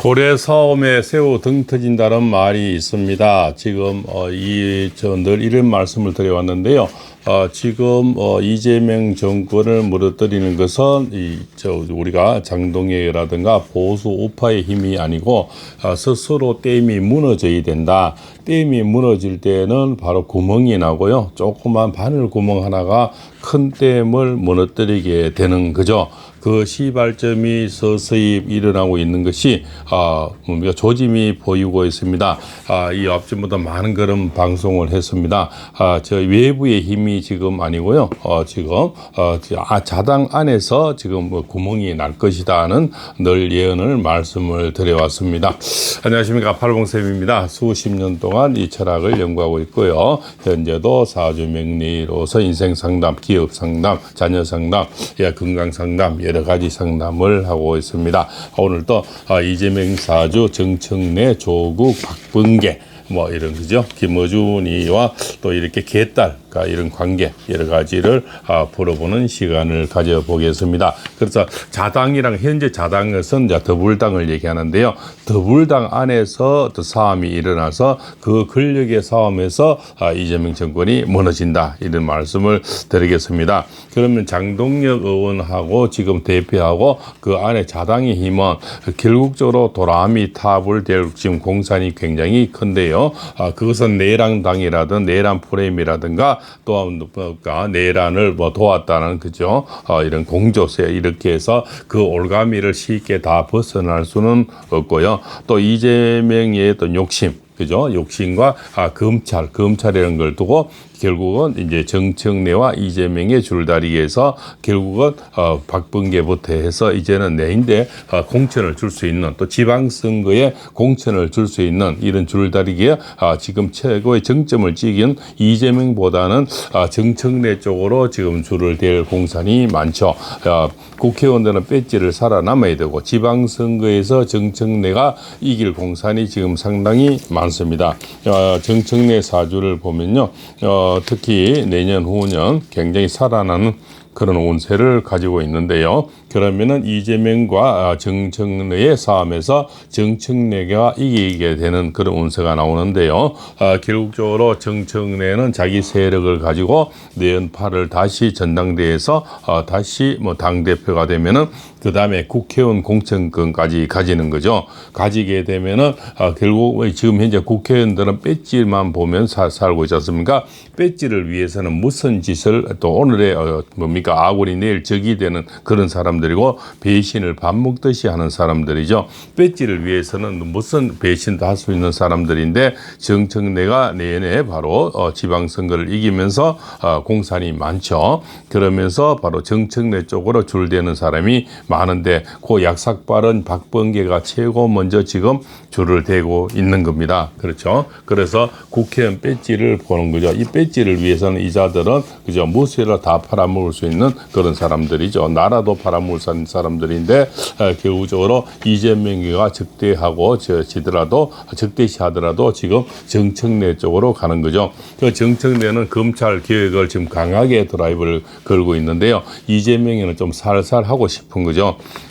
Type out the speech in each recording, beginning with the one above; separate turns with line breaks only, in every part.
고래 사움에 새우 등 터진다는 말이 있습니다. 지금 어, 이저늘 이런 말씀을 드려왔는데요. 어, 지금 어, 이재명 정권을 무너뜨리는 것은 이 저 우리가 장동혁이라든가 보수 우파의 힘이 아니고 어, 스스로 댐이 무너져야 된다. 댐이 무너질 때는 바로 구멍이 나고요. 조그만 바늘 구멍 하나가 큰 댐을 무너뜨리게 되는 거죠. 그 시발점이 서서히 일어나고 있는 것이 아 뭡니까 조짐이 보이고 있습니다. 아 이 앞전보다 많은 그런 방송을 했습니다. 아 저 외부의 힘이 지금 아니고요. 어 지금 어 아, 자당 안에서 지금 뭐 구멍이 날 것이다는 늘 예언을 말씀을 드려왔습니다. 안녕하십니까 팔봉쌤입니다. 수십 년 동안 이 철학을 연구하고 있고요. 현재도 사주 명리로서 인생 상담, 기업 상담, 자녀 상담, 예, 건강 상담 여러 가지 상담을 하고 있습니다. 오늘도 아, 이재명 사주 정청래 조국 박범계 뭐 이런 그죠 김어준이와 또 이렇게 개딸 과 이런 관계 여러 가지를 아, 풀어보는 시간을 가져보겠습니다. 그래서 자당이랑 현재 자당에서는 더불당을 얘기하는데요. 더불당 안에서 또 싸움이 일어나서 그 권력의 싸움에서 아, 이재명 정권이 무너진다 이런 말씀을 드리겠습니다. 그러면 장동혁 의원하고 지금 대표하고 그 안에 자당의 힘은 결국적으로 도라미 탑을 될 지금 공산이 굉장히 큰데요. 아, 그것은 내랑당이라든 내란 프레임이라든가 또 뭔가 내란을 뭐 도왔다는 그죠. 어, 이런 공조세 이렇게 해서 그 올가미를 쉽게 다 벗어날 수는 없고요. 또 이재명의 어떤 욕심 그죠? 욕심과 아, 검찰, 검찰이라는 걸 두고 결국은 이제 정청래와 이재명의 줄다리기에서 결국은 어, 박범계부터 해서 이제는 내인데 어, 공천을 줄 수 있는 또 지방선거에 공천을 줄 수 있는 이런 줄다리기에 아, 지금 최고의 정점을 찍은 이재명보다는 아, 정청래 쪽으로 지금 줄을 댈 공산이 많죠. 아, 국회의원들은 배지를 살아남아야 되고 지방선거에서 정청래가 이길 공산이 지금 상당히 많습니다. 어, 정청래 사주를 보면요. 어, 특히 내년 후년 굉장히 살아나는 그런 운세를 가지고 있는데요. 그러면은 이재명과 정청래의 싸움에서 정청래가 이기게 되는 그런 운세가 나오는데요. 아, 결국적으로 정청래는 자기 세력을 가지고 내연파를 다시 전당대회에서 아, 다시 뭐 당 대표가 되면은 그 다음에 국회의원 공천권까지 가지는 거죠. 가지게 되면은 아, 결국 지금 현재 국회의원들은 배지만 보면 사, 살고 있지 않습니까? 배지를 위해서는 무슨 짓을 또 오늘의 어, 뭡니까 아군이 내일 적이 되는 그런 사람들이고 배신을 밥 먹듯이 하는 사람들이죠. 배지를 위해서는 무슨 배신도 할 수 있는 사람들인데 정청래가 내년에 바로 어, 지방선거를 이기면서 어, 공산이 많죠. 그러면서 바로 정청래 쪽으로 줄대는 사람이 많은데 그 약삭발은 박범계가 최고 먼저 지금 줄을 대고 있는 겁니다. 그렇죠. 그래서 국회의원 배지를 보는 거죠. 이 배지를 위해서는 이자들은 그죠 무쇠를 다 팔아먹을 수 있는 그런 사람들이죠. 나라도 팔아먹을 수 있는 사람들인데 에, 결국적으로 이재명이가 적대하고 저 지더라도 적대시하더라도 지금 정청래 쪽으로 가는 거죠. 그 정청래는 검찰 개혁을 지금 강하게 드라이브를 걸고 있는데요. 이재명이는 좀 살살 하고 싶은 거죠.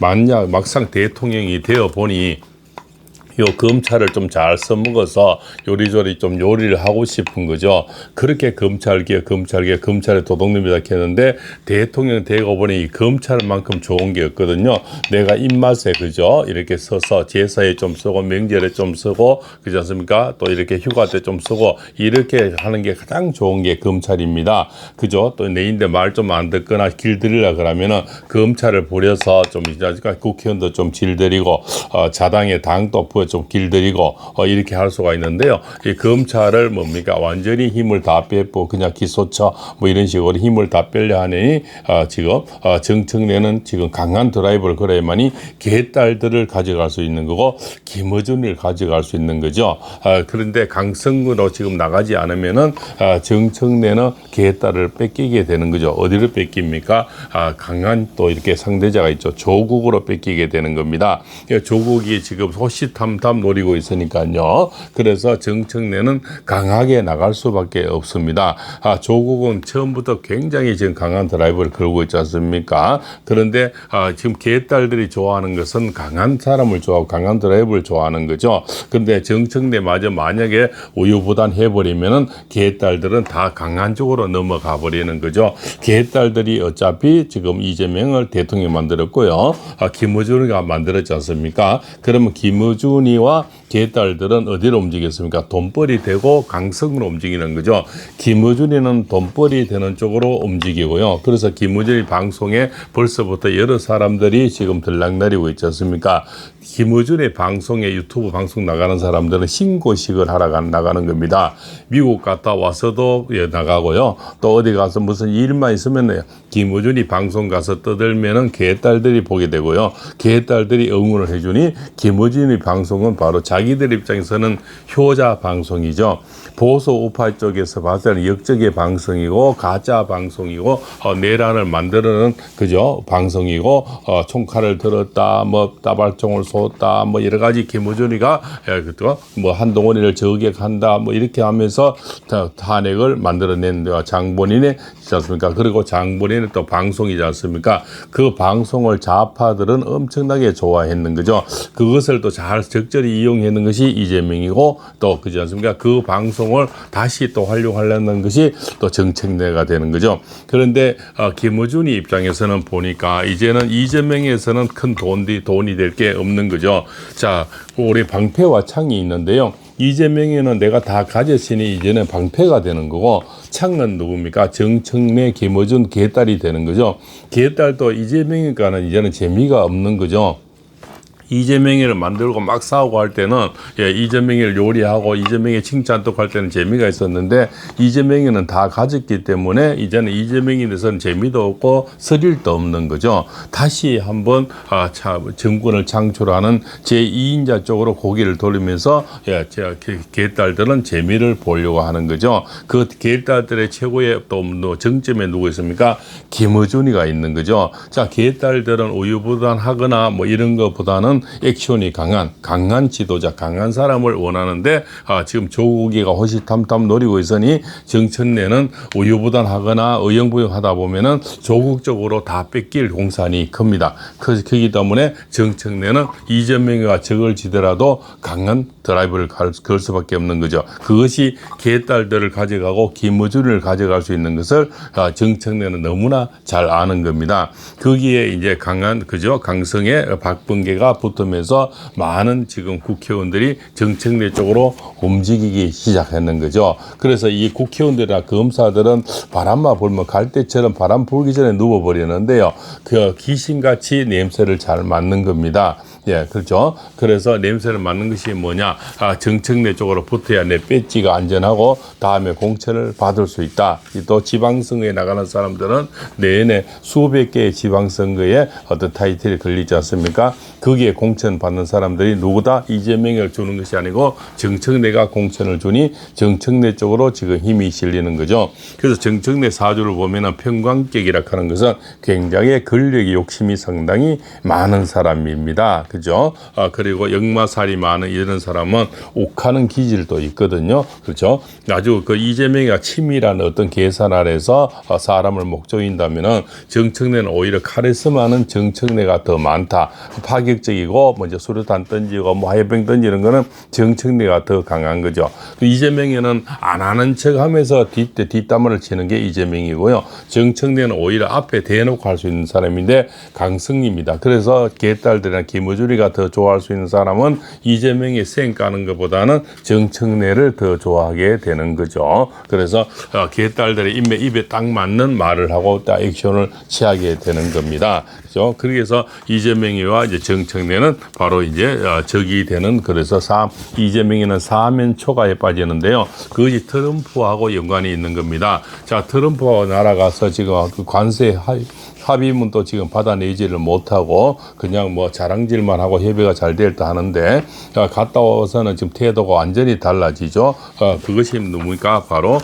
만약 막상 대통령이 되어 보니 요 검찰을 좀 잘 써먹어서 요리조리 좀 요리를 하고 싶은 거죠. 그렇게 검찰개, 검찰개, 검찰의 도둑놈이다 했는데 대통령 되고 보니 이 검찰만큼 좋은 게 없거든요. 내가 입맛에 그죠? 이렇게 써서 제사에 좀 쓰고 명절에 좀 쓰고 그렇지 않습니까? 또 이렇게 휴가 때 좀 쓰고 이렇게 하는 게 가장 좋은 게 검찰입니다. 그죠? 또 내인데 말 좀 안 듣거나 길들이려 그러면은 검찰을 부려서 좀 이제 국회의원도 좀 질들이고 어, 자당의 당도 부여 좀 길들이고 어, 이렇게 할 수가 있는데요. 이 검찰을 뭡니까 완전히 힘을 다 빼고 그냥 기소처 뭐 이런 식으로 힘을 다 빼려 하니 어, 지금 어, 정청래는 지금 강한 드라이브를 걸어야만이 개딸들을 가져갈 수 있는 거고 김어준을 가져갈 수 있는 거죠. 아, 그런데 강성근으로 지금 나가지 않으면은 아, 정청래는 개딸을 뺏기게 되는 거죠. 어디를 뺏깁니까? 아, 강한 또 이렇게 상대자가 있죠. 조국으로 뺏기게 되는 겁니다. 그러니까 조국이 지금 호시탐 호시탐탐 노리고 있으니까요. 그래서 정청래는 강하게 나갈 수밖에 없습니다. 아, 조국은 처음부터 굉장히 지금 강한 드라이브를 걸고 있지 않습니까? 그런데 아, 지금 개딸들이 좋아하는 것은 강한 사람을 좋아하고 강한 드라이브를 좋아하는 거죠. 그런데 정청래마저 만약에 우유부단 해버리면은 개딸들은 다 강한 쪽으로 넘어가 버리는 거죠. 개딸들이 어차피 지금 이재명을 대통령 만들었고요. 아, 김어준이가 만들었지 않습니까? 그러면 김어준 이와 개딸들은 어디로 움직였습니까? 돈벌이 되고 강성으로 움직이는 거죠. 김어준이는 돈벌이 되는 쪽으로 움직이고요. 그래서 김어준이 방송에 벌써부터 여러 사람들이 지금 들락날리고 있지 않습니까? 김어준의 방송에 유튜브 방송 나가는 사람들은 신고식을 하러 가- 나가는 겁니다. 미국 갔다 와서도 예, 나가고요. 또 어디 가서 무슨 일만 있으면 김어준이 방송 가서 떠들면은 개딸들이 보게 되고요. 개딸들이 응원을 해주니 김어준이 방송은 바로 자기들 입장에서는 효자 방송이죠. 보수 우파 쪽에서 봤을 때는 역적의 방송이고 가짜 방송이고 어, 내란을 만드는 그죠 방송이고 어, 총칼을 들었다 뭐 따발총을 쏘았다 뭐 여러 가지 김어준이가 예, 뭐 한동훈이를 저격한다 뭐 이렇게 하면서 다- 탄핵을 만들어낸 장본인의 있지 않습니까? 그리고 장본인의 또 방송이지 않습니까? 그 방송을 좌파들은 엄청나게 좋아했는 거죠. 그것을 또 잘 적절히 이용했는 것이 이재명이고 또 그지 않습니까? 그 방송을 다시 또 활용하려는 것이 또 정책내가 되는 거죠. 그런데 어, 김어준이 입장에서는 보니까 이제는 이재명에서는 큰 돈이 돈이 될 게 없는 거죠 자 우리 방패와 창이 있는데요 이재명에는 내가 다 가졌으니 이제는 방패가 되는 거고 창은 누굽니까? 정청래, 김어준 개딸이 되는 거죠. 개딸도 이재명이니까는 이제는 재미가 없는 거죠. 이재명이를 만들고 막 싸우고 할 때는 예, 이재명이를 요리하고 이재명의 칭찬도 할 때는 재미가 있었는데 이재명이는 다 가졌기 때문에 이제는 이재명에 대해서는 재미도 없고 스릴도 없는 거죠. 다시 한번 아, 차, 정권을 창출하는 제2인자 쪽으로 고개를 돌리면서 예, 제 개- 개딸들은 재미를 보려고 하는 거죠. 그 개딸들의 최고의 또뭐 정점에 누구 있습니까? 김어준이가 있는 거죠. 자, 개딸들은 우유부단하거나 뭐 이런 것보다는 액션이 강한 강한 지도자, 강한 사람을 원하는데 아, 지금 조국이가 호시탐탐 노리고 있으니 정천래는 우유부단하거나 의영부영하다 보면은 조국적으로 다 뺏길 공산이 큽니다. 그, 그렇기 때문에 정청래는 이재명이가 적을 지더라도 강한 드라이브를 갈, 걸 수밖에 없는 거죠. 그것이 개딸들을 가져가고 김어준을 가져갈 수 있는 것을 아, 정청래는 너무나 잘 아는 겁니다. 거기에 이제 강한 그죠 강성의 박범계가 붙으면서 많은 지금 국회의원들이 정청래 쪽으로 움직이기 시작했는 거죠. 그래서 이 국회의원들이나 검사들은 바람만 불면 갈대처럼 바람 불기 전에 누워버리는데요. 그 귀신같이 냄새를 잘 맡는 겁니다. 예, 그렇죠. 그래서 냄새를 맡는 것이 뭐냐? 아, 정청래 쪽으로 붙어야 내 배지가 안전하고 다음에 공천을 받을 수 있다. 이또 지방선거에 나가는 사람들은 내내 수백 개의 지방선거에 어떤 타이틀이 걸리지 않습니까? 거기에 공천 받는 사람들이 누구다? 이재명을 주는 것이 아니고 정청래가 공천을 주니 정청래 쪽으로 지금 힘이 실리는 거죠. 그래서 정청래 사주를 보면은 평광격이라 하는 것은 굉장히 권력의 욕심이 상당히 많은 사람입니다. 그죠? 아, 그리고 역마살이 많은 이런 사람은 옥하는 기질도 있거든요. 그렇죠? 아주 그 이재명이가 치밀한 어떤 계산 아래서 어, 사람을 목조인다면은 정청래는 오히려 카리스마는 정청래가 더 많다. 파격적이고 먼저 수류탄 던지고 뭐 화염병 던지는 거는 정청래가 더 강한 거죠. 그 이재명에는 안 하는 척 하면서 뒷, 뒷담화를 치는 게 이재명이고요. 정청래는 오히려 앞에 대놓고 할 수 있는 사람인데 강승입니다. 그래서 개딸들이나 김 어준이가 더 좋아할 수 있는 사람은 이재명이 쌩 까는 것보다는 정청래를 더 좋아하게 되는 거죠. 그래서 어, 개딸들의 입에, 입에 딱 맞는 말을 하고 딱 액션을 취하게 되는 겁니다. 그죠? 그래서 이재명이와 이제 정청래는 바로 이제 어, 적이 되는 그래서 사, 이재명이는 사면 초가에 빠지는데요. 그것이 트럼프하고 연관이 있는 겁니다. 자, 트럼프가 날아가서 지금 그 관세 하- 합의문도 지금 받아내지를 못하고 그냥 뭐 자랑질만 하고 협의가 잘 됐다 하는데 어, 갔다 와서는 지금 태도가 완전히 달라지죠. 어, 그것이 누굽니까? 바로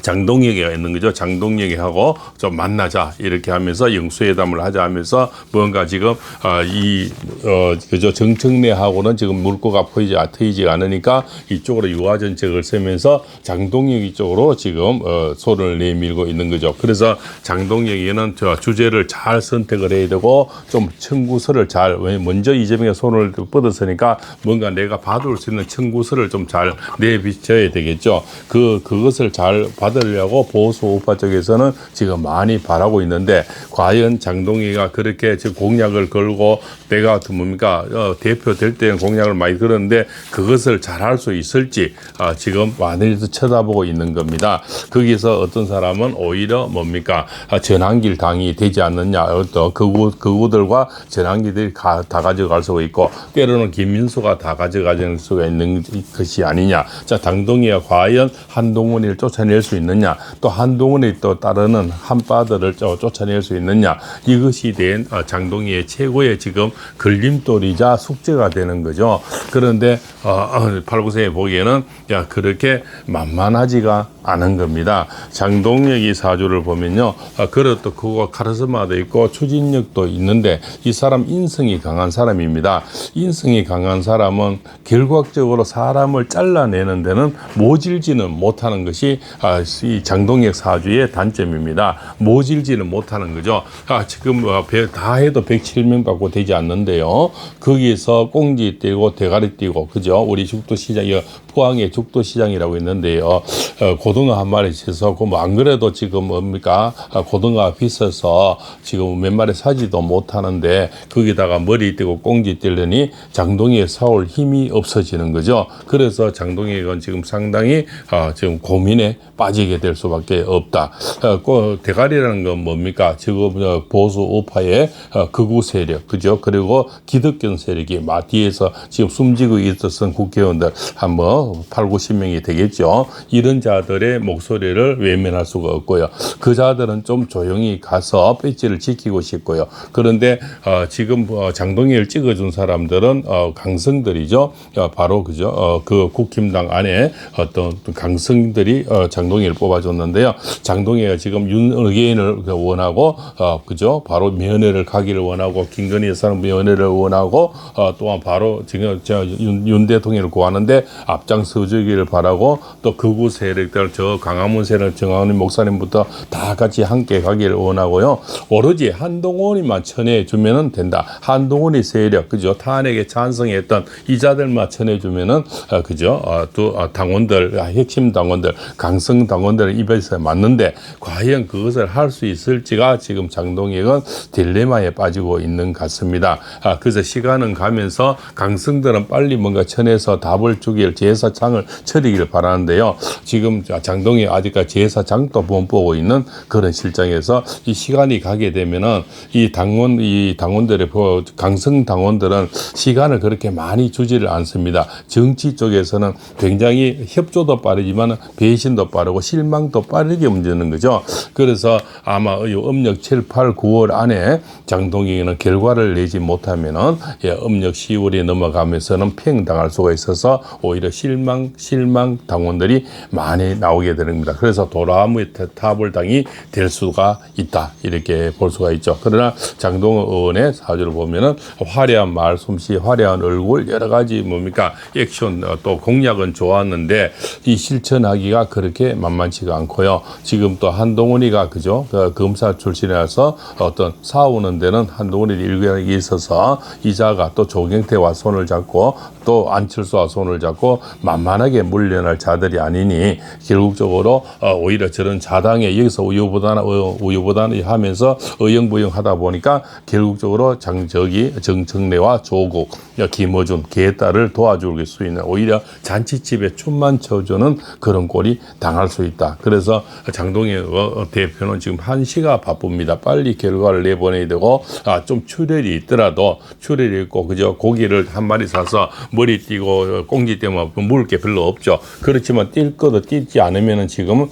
장동혁이가 있는 거죠. 장동혁이하고 좀 만나자 이렇게 하면서 영수회담을 하자 하면서 뭔가 지금 아, 이 어, 그죠 정청래하고는 지금 물꼬가 보이지 트이지 않으니까 이쪽으로 유화 정책을 세면서 장동혁이 쪽으로 지금 어, 손을 내밀고 있는 거죠. 그래서 장동혁이는 저 주제를 잘 선택을 해야 되고 좀 청구서를 잘왜 먼저 이재명의 손을 뻗었으니까 뭔가 내가 받을 수 있는 청구서를 좀 잘 내비쳐야 되겠죠. 그 그것을 잘 받으려고 보수 우파 쪽에서는 지금 많이 바라고 있는데 과연 장동희가 그렇게 지금 공약을 걸고 내가 또 뭡니까 어, 대표 될 때는 공약을 많이 걸었는데 그것을 잘 할 수 있을지 아, 지금 많이들 쳐다보고 있는 겁니다. 거기서 어떤 사람은 오히려 뭡니까 아, 전환길 당이 되지 않느냐 어떤 그구 그구들과 전환기들이 가, 다 가져갈 수가 있고 때로는 김민수가 다 가져갈 수가 있는 것이 아니냐. 자 당동희가 과연 한동훈이를 쫓아낼 수 있느냐 또 한동훈이 또 따르는 한파들을 쫓- 쫓아낼 수 있느냐 이것이 된 어, 장동희의 최고의 지금 걸림돌이자 숙제가 되는 거죠. 그런데 어, 어, 8, 9세에 보기에는 야 그렇게 만만하지가 않은 겁니다. 장동혁이 사주를 보면요. 아, 그릇도 크고 카리스마도 있고 추진력도 있는데 이 사람 인성이 강한 사람입니다. 인성이 강한 사람은 결과적으로 사람을 잘라내는 데는 모질지는 못하는 것이 아, 이 장동혁 사주의 단점입니다. 모질지는 못하는 거죠. 아, 지금 어, 배- 다 해도 107명 받고 되지 않는데요. 거기에서 꽁지 떼고 대가리 떼고 그죠? 우리 죽도 시장이 포항의 죽도시장이라고 있는데 요. 어, 고등어 한 마리 쳐서 그안 그래도 지금 뭡니까 아, 고등어가 비싸서 지금 몇 마리 사지도 못하는데 거기다가 머리 떼고 꽁지 떼려니 장동희에 사올 힘이 없어지는 거죠. 그래서 장동희가 지금 상당히 아, 지금 고민에 빠지게 될 수밖에 없다. 어, 그 대가리라는 건 뭡니까? 지금 어, 보수 우파의 어, 극우 세력, 그죠? 그리고 기득권 세력이 막 뒤에서 지금 숨지고 있었던 국회의원들 한뭐 8, 90명이 되겠죠. 이런 자들의 목소리를 외면할 수가 없고요. 그 자들은 좀 조용히 가서 배지를 지키고 싶고요. 그런데 어, 지금 어, 장동희를 찍어준 사람들은 어, 강성들이죠. 어, 바로 그죠. 어, 그 국힘당 안에 어떤 강성들이 어, 장동희를 뽑아줬는데요. 장동희가 지금 윤의견을 원하고 어, 그죠. 바로 면회를 가기를 원하고 김건희 여사는 면회를 원하고 어, 또한 바로 지금 저 윤, 윤 대통령을 구하는데 앞장 서 주기를 바라고 또 극우 세력들 저 강화문 세력 정한훈 목사님부터 다 같이 함께 가기를 원하고요. 오로지 한동훈이만 천해 주면은 된다. 한동훈이 세력 그죠. 탄핵에 찬성했던 이자들만 천해 주면은 어, 그죠. 어, 또 어, 당원들 아, 핵심 당원들 강성 당원들 입에서 맞는데 과연 그것을 할 수 있을지가 지금 장동혁은 딜레마에 빠지고 있는 것 같습니다. 아, 그래서 시간은 가면서 강성들은 빨리 뭔가 천에서 답을 주길 제사장을 차리기를 바라는데요. 지금 장동희 아직까지 제사장도 못 보고 있는 그런 실정에서 이 시간이 가게 되면은 이 당원 이 당원들의 그 강성 당원들은 시간을 그렇게 많이 주지를 않습니다. 정치 쪽에서는 굉장히 협조도 빠르지만 배신도 빠르고 실망도 빠르게 움직이는 거죠. 그래서 아마 이 음력 7, 8, 9월 안에 장동희는 결과를 내지 못하면은 예, 음력 10월이 넘어가면서는 팽당할 수가 있어서 오히려 실망 실망 당원들이 많이 나오게 겁니다. 그래서 도라무의 타불당이 될 수가 있다 이렇게 볼 수가 있죠. 그러나 장동호 의원의 사주를 보면은 화려한 말솜씨, 화려한 얼굴 여러 가지 뭡니까 액션 어, 또 공약은 좋았는데 이 실천하기가 그렇게 만만치가 않고요. 지금 또 한동훈이가 그죠 그 검사 출신이라서 어떤 싸우는 데는 한동훈이 일관이 있어서 이자가 또 조경태와 손을 잡고 또 안철수와 손을 잡고 만만하게 물려날 자들이 아니니 결국적으로 어, 오히려 저런 자당에 여기서 우유부단 어, 우유부단을 하면서 어영부영하다 보니까 결국적으로 장 저기 정청래와 조국 김어준 개딸을 도와줄 수 있는 오히려 잔치집에 춤만 춰주는 그런 꼴이 당할 수 있다. 그래서 장동희 어, 대표는 지금 한시가 바쁩니다. 빨리 결과를 내보내야 되고 아, 좀 출혈이 있더라도 출혈이 있고 그저 고기를 한 마리 사서 머리 띄고 꽁지 때문에 먹을 게 별로 없죠. 그렇지만 뛸 거도 뛰지 않으면은 지금은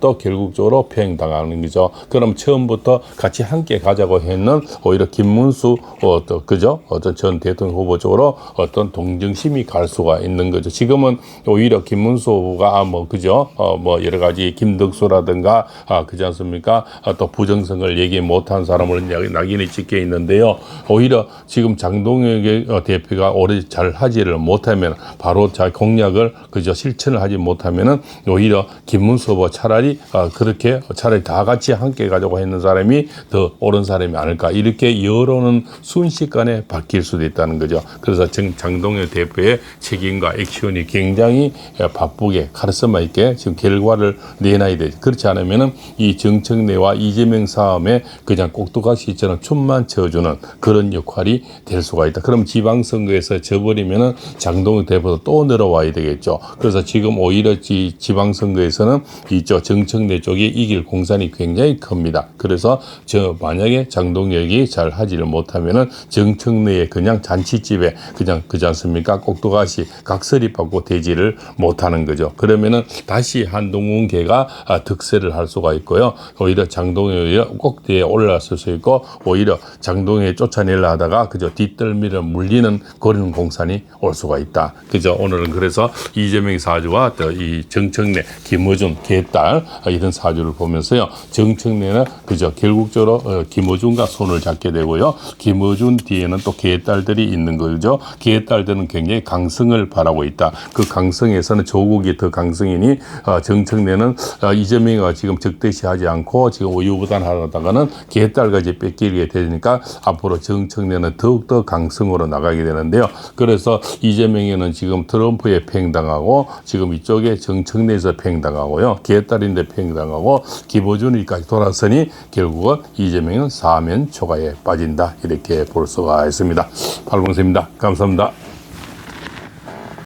또 결국적으로 평당하는 거죠. 그럼 처음부터 같이 함께 가자고 했는 오히려 김문수 어, 또 그죠? 어떤 전 대통령 후보 쪽으로 어떤 동정심이 갈 수가 있는 거죠. 지금은 오히려 김문수 후보가 아, 뭐 그죠? 어, 뭐 여러 가지 김덕수라든가 아, 그지 않습니까? 아, 또 부정성을 얘기 못한 사람을 약- 낙인이 찍혀 있는데요. 오히려 지금 장동혁의 어, 대표가 오래 잘 하지를 못하면 바로 자 공약을 그저 실천을 하지 못하면은 오히려 김문수 후보 차라리 어, 그렇게 차라리 다 같이 함께 가자고 했는 사람이 더 옳은 사람이 아닐까 이렇게 여론은 순식간에 바뀔 수도 있다는 거죠. 그래서 정, 장동혁 대표의 책임과 액션이 굉장히 어, 바쁘게 카르스마 있게 지금 결과를 내놔야 되죠. 그렇지 않으면은 이 정청래와 이재명 싸움에 그냥 꼭두가시처럼 춤만 춰주는 그런 역할이 될 수가 있다. 그럼 지방선거에서 져버리면은 장동혁 대표도 또 내려와야 되겠죠. 그래서 지금 오히려 이 지방선거에서는 이쪽 정청래 쪽이 이길 공산이 굉장히 큽니다. 그래서 저 만약에 장동혁이 잘 하지를 못하면은 정청래의 그냥 잔치집에 그냥 그지 않습니까? 꼭두가시 각설이 받고 되지를 못하는 거죠. 그러면은 다시 한동훈계가 아, 득세를 할 수가 있고요. 오히려 장동혁이 꼭대에 올라설 수 있고 오히려 장동혁이 쫓아내려 하다가 그저 뒷덜미를 물리는 그런 공산이 올 수가 있다. 그죠? 오늘 은 그래서 이재명 사주와 또 이 정청래, 김어준 개딸 아, 이런 사주를 보면서요. 정청래는 그저 결국적으로 어, 김어준과 손을 잡게 되고요. 김어준 뒤에는 또 개딸들이 있는 거죠. 개딸들은 굉장히 강성을 바라고 있다. 그 강성에서는 조국이 더 강성이니 어, 정청래는 어, 이재명이 지금 적대시하지 않고 지금 우유부단하다가는 개딸까지 뺏기게 되니까 앞으로 정청래는 더욱더 강성으로 나가게 되는데요. 그래서 이재명에는 지금 트럼프에 팽당하고 지금 이쪽에 정청래에서 팽당하고요. 개딸인데 팽당하고 김어준이까지 돌아서니 결국은 이재명은 사면 초과에 빠진다. 이렇게 볼 수가 있습니다. 팔봉세입니다. 감사합니다.